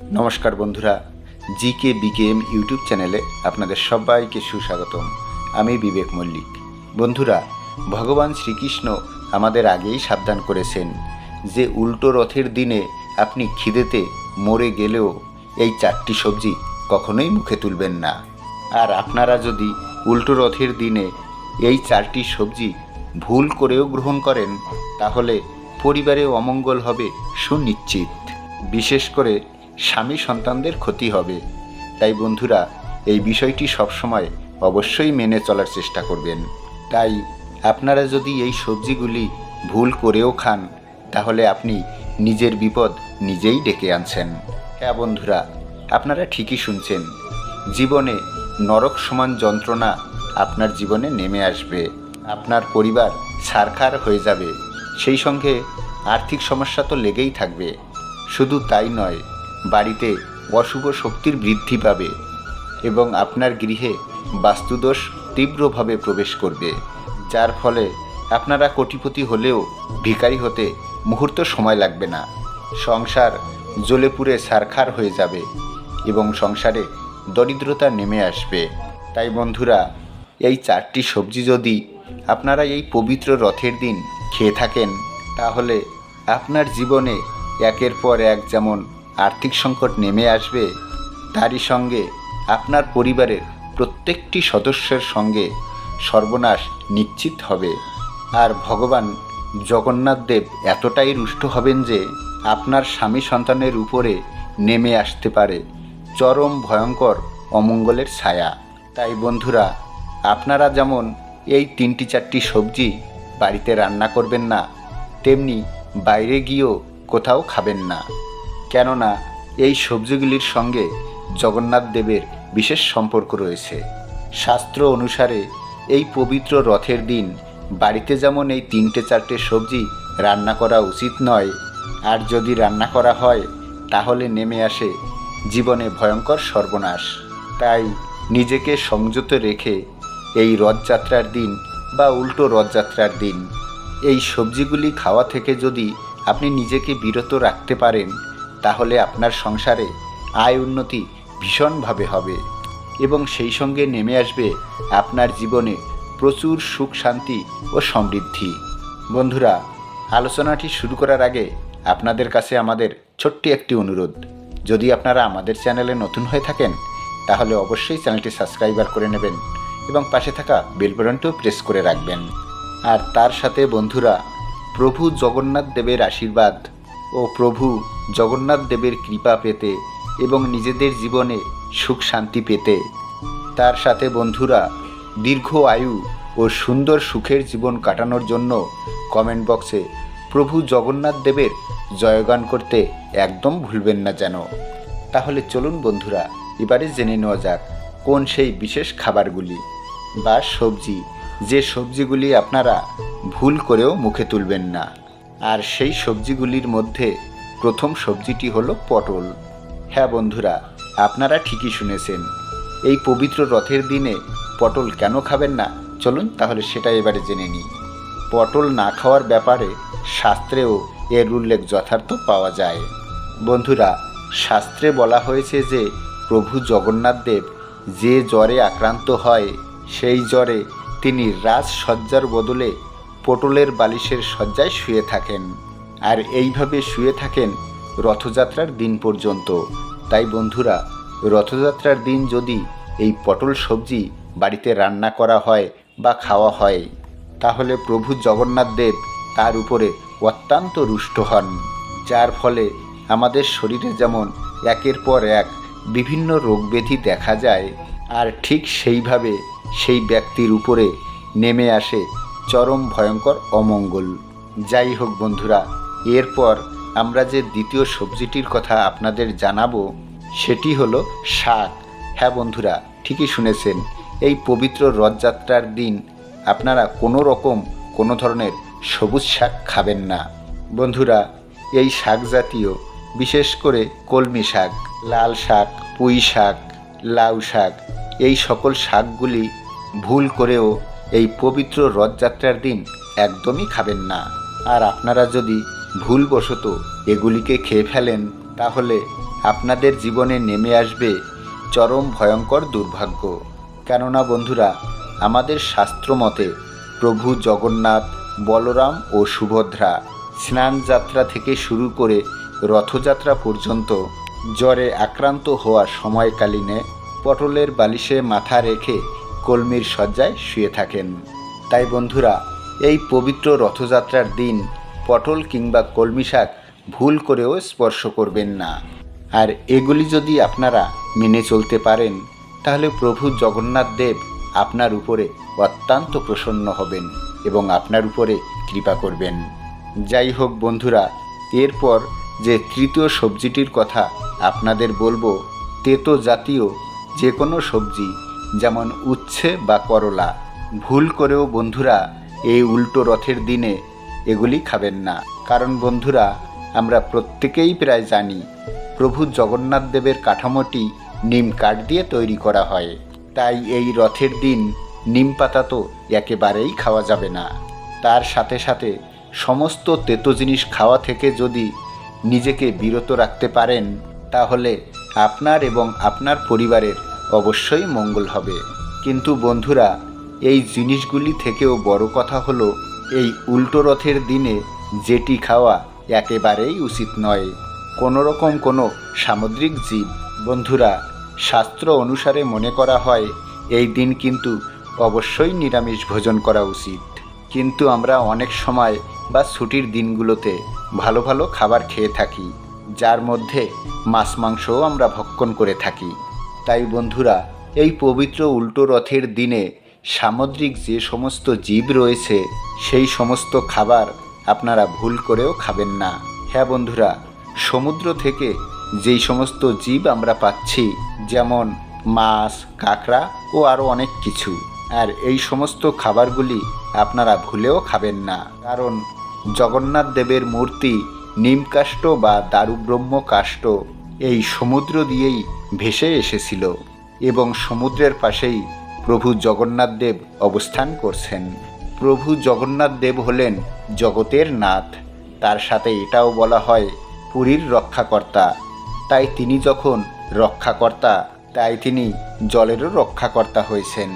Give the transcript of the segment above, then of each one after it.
নমস্কার বন্ধুরা জি কে BKM YouTube চ্যানেলে আপনাদের সবাইকে সুস্বাগতম। আমি বিবেক মল্লিক। বন্ধুরা, ভগবান শ্রীকৃষ্ণ আমাদের আগেই সাবধান করেছেন যে উল্টো রথের দিনে আপনি খিদেতে মরে গেলেও এই চারটি সবজি কখনোই মুখে তুলবেন না। আর আপনারা যদি উল্টো রথের দিনে এই চারটি সবজি ভুল করেও গ্রহণ করেন, তাহলে পরিবারে অমঙ্গল হবে সুনিশ্চিত। বিশেষ করে স্বামী সন্তানদের ক্ষতি হবে। তাই বন্ধুরা, এই বিষয়টি সবসময় অবশ্যই মেনে চলার চেষ্টা করবেন। তাই আপনারা যদি এই সবজিগুলি ভুল করেও খান, তাহলে আপনি নিজের বিপদ নিজেই ডেকে আনছেন। হ্যাঁ বন্ধুরা, আপনারা ঠিকই শুনছেন। জীবনে নরক সমান যন্ত্রণা আপনার জীবনে নেমে আসবে। আপনার পরিবার ছারখার হয়ে যাবে। সেই সঙ্গে আর্থিক সমস্যা তো লেগেই থাকবে। শুধু তাই নয় বাড়িতে অশুভ শক্তির বৃদ্ধি পাবে এবং আপনার গৃহে বাস্তুদোষ তীব্রভাবে প্রবেশ করবে, যার ফলে আপনারা কোটিপতি হলেও ভিখারি হতে মুহূর্ত সময় লাগবে না। সংসার জ্বলে পুড়ে সারখার হয়ে যাবে এবং সংসারে দরিদ্রতা নেমে আসবে। তাই বন্ধুরা, এই চারটি সবজি যদি আপনারা এই পবিত্র রথের দিন খেয়ে থাকেন, তাহলে আপনার জীবনে একের পর এক যেমন আর্থিক সংকট নেমে আসবে, তারই সঙ্গে আপনার পরিবারের প্রত্যেকটি সদস্যের সঙ্গে সর্বনাশ নিশ্চিত হবে। আর ভগবান জগন্নাথ দেব এতটাই রুষ্ট হবেন যে আপনার স্বামী সন্তানের উপরে নেমে আসতে পারে। চরম ভয়ঙ্কর অমঙ্গলের ছায়া। তাই বন্ধুরা, আপনারা যেমন এই তিনটি চারটি সবজি বাড়িতে রান্না করবেন না, তেমনি বাইরে গিয়েও কোথাও খাবেন না। কেননা এই সবজিগুলির সঙ্গে জগন্নাথ দেবের বিশেষ সম্পর্ক রয়েছে। শাস্ত্র অনুসারে এই পবিত্র রথের দিন বাড়িতে যেমন এই তিনটে চারটে সবজি রান্না করা উচিত নয়, আর যদি রান্না করা হয়, তাহলে নেমে আসে জীবনে ভয়ঙ্কর সর্বনাশ। তাই নিজেকে সংযত রেখে এই রথযাত্রার দিন বা উল্টো রথযাত্রার দিন, এই সবজিগুলি খাওয়া থেকে যদি আপনি নিজেকে বিরত রাখতে পারেন তাহলে আপনার সংসারে আয় উন্নতি ভীষণভাবে হবে এবং সেই সঙ্গে নেমে আসবে আপনার জীবনে প্রচুর সুখ, শান্তি ও সমৃদ্ধি। বন্ধুরা, আলোচনাটি শুরু করার আগে আপনাদের কাছে আমাদের ছোট্ট একটি অনুরোধ। যদি আপনারা আমাদের চ্যানেলে নতুন হয়ে থাকেন, তাহলে অবশ্যই চ্যানেলটি সাবস্ক্রাইবার করে নেবেন এবং পাশে থাকা বেল বাটনটিও প্রেস করে রাখবেন। আর তার সাথে বন্ধুরা, প্রভু জগন্নাথ দেবের আশীর্বাদ ও প্রভু জগন্নাথ দেবের কৃপা পেতে এবং নিজেদের জীবনে সুখ শান্তি পেতে। তার সাথে বন্ধুরা, দীর্ঘ আয়ু ও সুন্দর সুখের জীবন কাটানোর জন্য কমেন্ট বক্সে প্রভু জগন্নাথ দেবের জয়গান করতে একদম ভুলবেন না যেন। তাহলে চলুন বন্ধুরা, এবারে জেনে নেওয়া যাক কোন সেই বিশেষ খাবারগুলি বা সবজি যে সবজিগুলি আপনারা ভুল করেও মুখে তুলবেন না। আর সেই সবজিগুলির মধ্যে প্রথম সবজিটি হলো পটল। হ্যাঁ বন্ধুরা, আপনারা ঠিকই শুনেছেন। এই পবিত্র রথের দিনে পটল কেন খাবেন না? চলুন তাহলে সেটা এবারে জেনে নিই। পটল না খাওয়ার ব্যাপারে শাস্ত্রেও এর উল্লেখ যথার্থ পাওয়া যায়। বন্ধুরা, শাস্ত্রে বলা হয়েছে যে প্রভু জগন্নাথ দেব যে জ্বরে আক্রান্ত হয়, সেই জ্বরে তিনি রাজসজ্জার বদলে পটলের বালিশের শয্যায় শুয়ে থাকেন। আর এইভাবে শুয়ে থাকেন রথযাত্রার দিন পর্যন্ত। তাই বন্ধুরা, রথযাত্রার দিন যদি এই পটল সবজি বাড়িতে রান্না করা হয় বা খাওয়া হয়, তাহলে প্রভু জগন্নাথ দেব তার উপরে অত্যন্ত রুষ্ট হন। যার ফলে আমাদের শরীরে যেমন একের পর এক বিভিন্ন রোগব্যাধি দেখা যায়, আর ঠিক সেইভাবে সেই ব্যক্তির উপরে নেমে আসে চরম ভয়ঙ্কর অমঙ্গল। যাই হোক বন্ধুরা, এরপর আমরা যে দ্বিতীয় সবজিটির কথা আপনাদের জানাব, সেটি হলো শাক। হ্যাঁ বন্ধুরা, ঠিকই শুনেছেন, এই পবিত্র রথযাত্রার দিন আপনারা কোনো রকম কোনো ধরনের সবুজ শাক খাবেন না। বন্ধুরা, এই শাক জাতীয়, বিশেষ করে কলমি শাক, লাল শাক, পুঁই শাক, লাউ শাক, এই সকল শাকগুলি ভুল করেও এই পবিত্র রথযাত্রার দিন একদমই খাবেন না। আর আপনারা যদি ভুলবশত এগুলিকে খেয়ে ফেলেন, তাহলে আপনাদের জীবনে নেমে আসবে চরম ভয়ঙ্কর দুর্ভাগ্য। কেননা বন্ধুরা, আমাদের শাস্ত্র মতে প্রভু জগন্নাথ, বলরাম ও সুভদ্রা স্নান যাত্রা থেকে শুরু করে রথযাত্রা পর্যন্ত জ্বরে আক্রান্ত হওয়ার সময়কালীনে পটলের বালিশে মাথা রেখে কলমির শয্যায় শুয়ে থাকেন। তাই বন্ধুরা, এই পবিত্র রথযাত্রার দিন পটল কিংবা কলমি শাক ভুল করেও স্পর্শ করবেন না। আর এগুলি যদি আপনারা মেনে চলতে পারেন, তাহলে প্রভু জগন্নাথ দেব আপনার উপরে অত্যন্ত প্রসন্ন হবেন এবং আপনার উপরে কৃপা করবেন। যাই হোক বন্ধুরা, এরপর যে তৃতীয় সবজিটির কথা আপনাদের বলব, তেতো জাতীয় যে কোনো সবজি যেমন উচ্ছে বা করলা। ভুল করেও বন্ধুরা এই উল্টো রথের দিনে এগুলি খাবেন না। কারণ বন্ধুরা, আমরা প্রত্যেকেই প্রায় জানি, প্রভু জগন্নাথ দেবের কাঠামোটি নিম কাঠ দিয়ে তৈরি করা হয়। তাই এই রথের দিন নিম পাতা তো একেবারেই খাওয়া যাবে না। তার সাথে সাথে সমস্ত তেতো জিনিস খাওয়া থেকে যদি নিজেকে বিরত রাখতে পারেন, তাহলে আপনার এবং আপনার পরিবারের অবশ্যই মঙ্গল হবে। কিন্তু বন্ধুরা, এই জিনিসগুলি থেকেও বড় কথা হলো, এই উল্টো রথের দিনে যেটি খাওয়া একেবারেই উচিত নয়। কোনো রকম কোনো সামুদ্রিক জীব। বন্ধুরা, শাস্ত্র অনুসারে মনে করা হয়, এই দিন কিন্তু অবশ্যই নিরামিষ ভোজন করা উচিত। কিন্তু আমরা অনেক সময় বা ছুটির দিনগুলোতে ভালো ভালো খাবার খেয়ে থাকি, যার মধ্যে মাছ মাংসও আমরা ভক্ষণ করে থাকি। তাই বন্ধুরা, এই পবিত্র উল্টো রথের দিনে সামুদ্রিক যে সমস্ত জীব রয়েছে, সেই সমস্ত খাবার আপনারা ভুল করেও খাবেন না। হ্যাঁ বন্ধুরা, সমুদ্র থেকে যেই সমস্ত জীব আমরা পাচ্ছি, যেমন মাছ, কাঁকড়া ও আরও অনেক কিছু, আর এই সমস্ত খাবারগুলি আপনারা ভুলেও খাবেন না। কারণ জগন্নাথ দেবের মূর্তি নিমকাষ্ট বা দারুব্রহ্ম কাষ্ট এই সমুদ্র দিয়েই ভেসে এসেছিল এবং সমুদ্রের পাশেই প্রভু জগন্নাথ দেব অবস্থান করছেন। প্রভু জগন্নাথ দেব হলেন জগতের নাথ। তার সাথে এটাও বলা হয় পুরীর রক্ষাকর্তা। তাই তিনি যখন রক্ষাকর্তা, তাই তিনি জলেরও রক্ষাকর্তা হয়েছেন।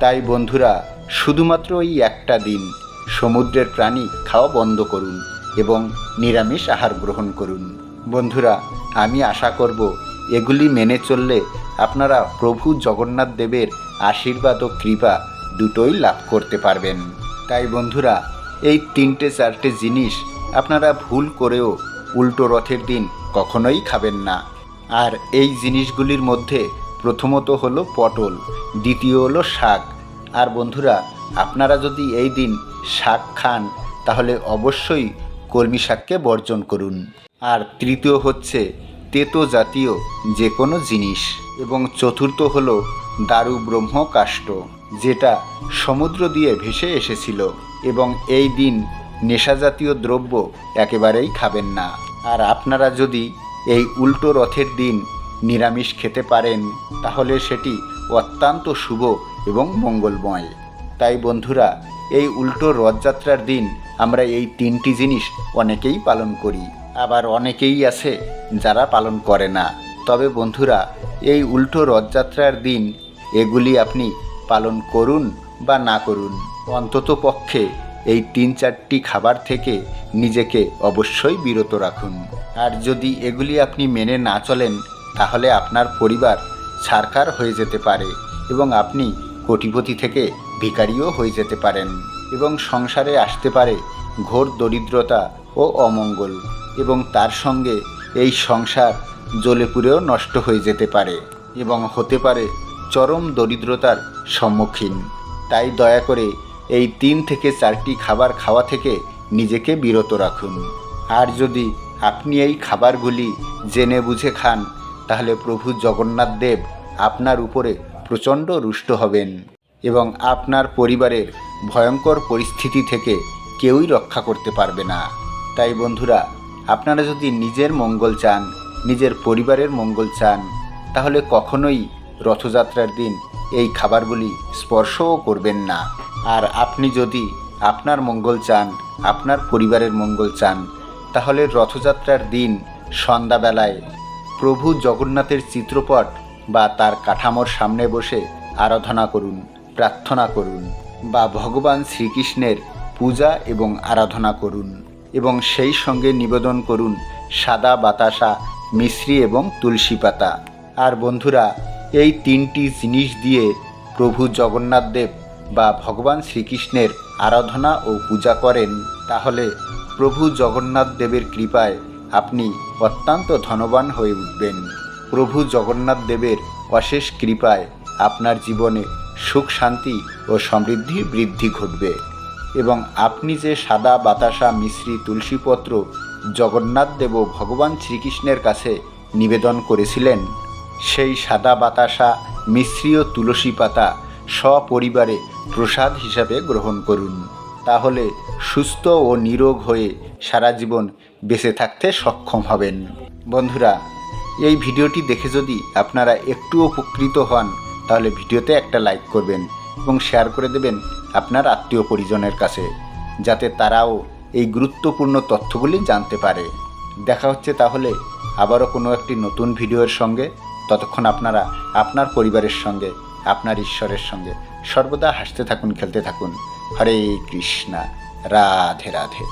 তাই বন্ধুরা, শুধুমাত্র এই একটা দিন সমুদ্রের প্রাণী খাওয়া বন্ধ করুন এবং নিরামিষ আহার গ্রহণ করুন। বন্ধুরা, আমি আশা করব এগুলি মেনে চললে আপনারা প্রভু জগন্নাথ দেবের আশীর্বাদ ও কৃপা দুটোই লাভ করতে পারবেন। তাই বন্ধুরা, এই তিনটে চারটে জিনিস আপনারা ভুল করেও উল্টো রথের দিন কখনোই খাবেন না। আর এই জিনিসগুলির মধ্যে প্রথমত হলো পটল, দ্বিতীয় হলো শাক। আর বন্ধুরা, আপনারা যদি এই দিন শাক খান, তাহলে অবশ্যই কলমি শাককে বর্জন করুন। আর তৃতীয় হচ্ছে তেতো জাতীয় যে কোনো জিনিস। এবং চতুর্থ হল দারু ব্রহ্ম কাষ্ট, যেটা সমুদ্র দিয়ে ভেসে এসেছিল। এবং এই দিন নেশাজাতীয় দ্রব্য একেবারেই খাবেন না। আর আপনারা যদি এই উল্টো রথের দিন নিরামিষ খেতে পারেন, তাহলে সেটি অত্যন্ত শুভ এবং মঙ্গলময়। তাই বন্ধুরা, এই উল্টো রথযাত্রার দিন আমরা এই তিনটি জিনিস অনেকেই পালন করি। আবার অনেকেই আছে যারা পালন করে না। তবে বন্ধুরা, এই উল্টো রথযাত্রার দিন এগুলি আপনি পালন করুন বা না করুন। অন্তত পক্ষে এই তিন চারটি খাবার থেকে নিজেকে অবশ্যই বিরত রাখুন। আর যদি এগুলি আপনি মেনে না চলেন, তাহলে আপনার পরিবার ছারকার হয়ে যেতে পারে এবং আপনি কোটিপতি থেকে ভিখারিও হয়ে যেতে পারেন এবং সংসারে আসতে পারে ঘোর দরিদ্রতা ও অমঙ্গল এবং তার সঙ্গে এই সংসার জ্বলে পুড়েও নষ্ট হয়ে যেতে পারে এবং হতে পারে চরম দরিদ্রতার সম্মুখীন। তাই দয়া করে এই তিন থেকে চারটি খাবার খাওয়া থেকে নিজেকে বিরত রাখুন। আর যদি আপনি এই খাবারগুলি জেনে বুঝে খান, তাহলে প্রভু জগন্নাথ দেব আপনার উপরে প্রচণ্ড রুষ্ট হবেন। এবং আপনার পরিবারের ভয়ঙ্কর পরিস্থিতি থেকে কেউই রক্ষা করতে পারবে না। তাই বন্ধুরা, আপনারা যদি নিজের মঙ্গল চান, নিজের পরিবারের মঙ্গল চান, তাহলে কখনোই রথযাত্রার দিন এই খাবারগুলি স্পর্শও করবেন না। আর আপনি যদি আপনার মঙ্গল চান, আপনার পরিবারের মঙ্গল চান, তাহলে রথযাত্রার দিন সন্ধ্যাবেলায় প্রভু জগন্নাথের চিত্রপট বা তার কাঠামোর সামনে বসে আরাধনা করুন। প্রার্থনা করুন বা ভগবান শ্রীকৃষ্ণের পূজা এবং আরাধনা করুন এবং সেই সঙ্গে নিবেদন করুন সাদা বাতাসা, মিশ্রি এবং তুলসী পাতা। আর বন্ধুরা, এই তিনটি জিনিস দিয়ে প্রভু জগন্নাথ দেব বা ভগবান শ্রীকৃষ্ণের আরাধনা ও পূজা করেন, তাহলে প্রভু জগন্নাথ দেবের কৃপায় আপনি অত্যন্ত ধনবান হয়ে উঠবেন। প্রভু জগন্নাথ দেবের অশেষ কৃপায় আপনার জীবনে সুখ, শান্তি ও সমৃদ্ধি বৃদ্ধি ঘটবে। এবং আপনি যে সাদা বাতাসা মিশ্রি তুলসীপত্র জগন্নাথ দেব ভগবান শ্রীকৃষ্ণের কাছে নিবেদন করেছিলেন, সেই সাদা বাতাসা মিশ্রি ও তুলসী পাতা সপরিবারে প্রসাদ হিসাবে গ্রহণ করুন। তাহলে সুস্থ ও নিরোগ হয়ে সারা জীবন বেঁচে থাকতে সক্ষম হবেন। বন্ধুরা, এই ভিডিওটি দেখে যদি আপনারা একটু উপকৃত হন তাহলে ভিডিওতে একটা লাইক করবেন এবং শেয়ার করে দেবেন আপনার আত্মীয় পরিজনের কাছে, যাতে তারাও এই গুরুত্বপূর্ণ তথ্যগুলি জানতে পারে। দেখা হচ্ছে তাহলে আবারও কোনো একটি নতুন ভিডিওর সঙ্গে। ততক্ষণ আপনারা আপনার পরিবারের সঙ্গে, আপনার ঈশ্বরের সঙ্গে সর্বদা হাসতে থাকুন, খেলতে থাকুন। হরে কৃষ্ণা, রাধে রাধে।